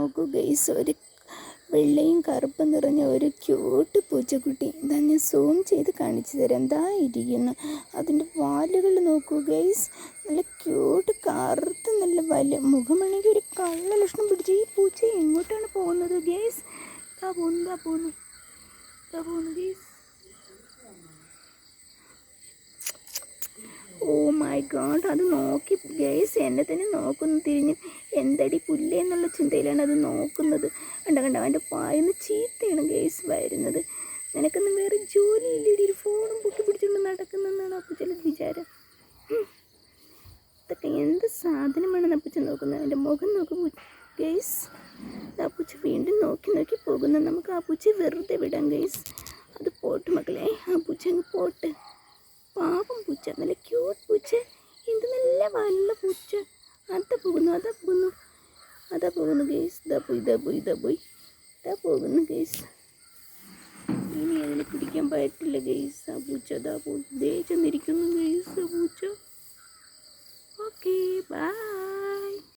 നോക്കൂ ഗൈസ് ഒരു വെള്ളയും കറുപ്പും നിറഞ്ഞ ഒരു ക്യൂട്ട് പൂച്ചക്കുട്ടി. ഇതാ ഞാൻ സൂം ചെയ്ത് കാണിച്ചു തരാം. എന്താ ഇരിക്കുന്നു. അതിന്റെ വാലുകൾ നോക്കൂ ഗൈസ് നല്ല ക്യൂട്ട് കറുത്ത് നല്ല വല മുഖമാണെങ്കിൽ ഒരു കള്ള ലക്ഷണം പിടിച്ച് ഈ പൂച്ച എങ്ങോട്ടാണ് പോകുന്നത് ഗൈസ് ഇതാ പോകുന്നു ഇതാ പോകുന്നു. ഇതാ പോകുന്നു ഗൈസ് ഓ ഗോഡ് അത് നോക്കി ഗേസ് എന്നെ തന്നെ നോക്കുന്നു തിരിഞ്ഞ് എന്തടി പുല്ലേ എന്നുള്ള ചിന്തയിലാണ് അത് നോക്കുന്നത്. കണ്ട കണ്ട അവന്റെ പായന്ന് ചീത്തയാണ് ഗേസ് വരുന്നത്. നിനക്കൊന്നും വേറെ ജോലി ഇല്ലടി ഒരു ഫോണും പൊക്കി പിടിച്ചുകൊണ്ട് നടക്കുന്നെന്നാണ് അപ്പച്ചന്റെ വിചാരം. ഇതൊക്കെ എന്ത് സാധനമാണ് അപ്പച്ചൻ നോക്കുന്നത് അവന്റെ മുഖം നോക്കുമ്പോൾ ഗേസ് അപ്പൂച്ച വീണ്ടും നോക്കി നോക്കി പോകുന്നു. നമുക്ക് ആ പൂച്ച വെറുതെ വിടാം ഗേസ്. അത് പോട്ട് മക്കളെ ആ പൂച്ച അങ്ങ് പോട്ട്. പൂച്ച നല്ല ക്യൂട്ട് പൂച്ച. എന്ത് നല്ല വല്ല പൂച്ച. അതാ പോകുന്നു അതാ പോകുന്നു. അതാ പോകുന്നു ഗേസ് ഇതാ പോയി ഇതാ പോയി ഇതാ പോയി. ഇതാ പോകുന്നു ഗേസ് ഇനി അതിനെ പിടിക്കാൻ പറ്റില്ല ഗേസ് ആ പൂച്ച അതാ പോയി. ദേ ചെന്നിരിക്കുന്നു ഗേസ് ആ പൂച്ച. Okay bye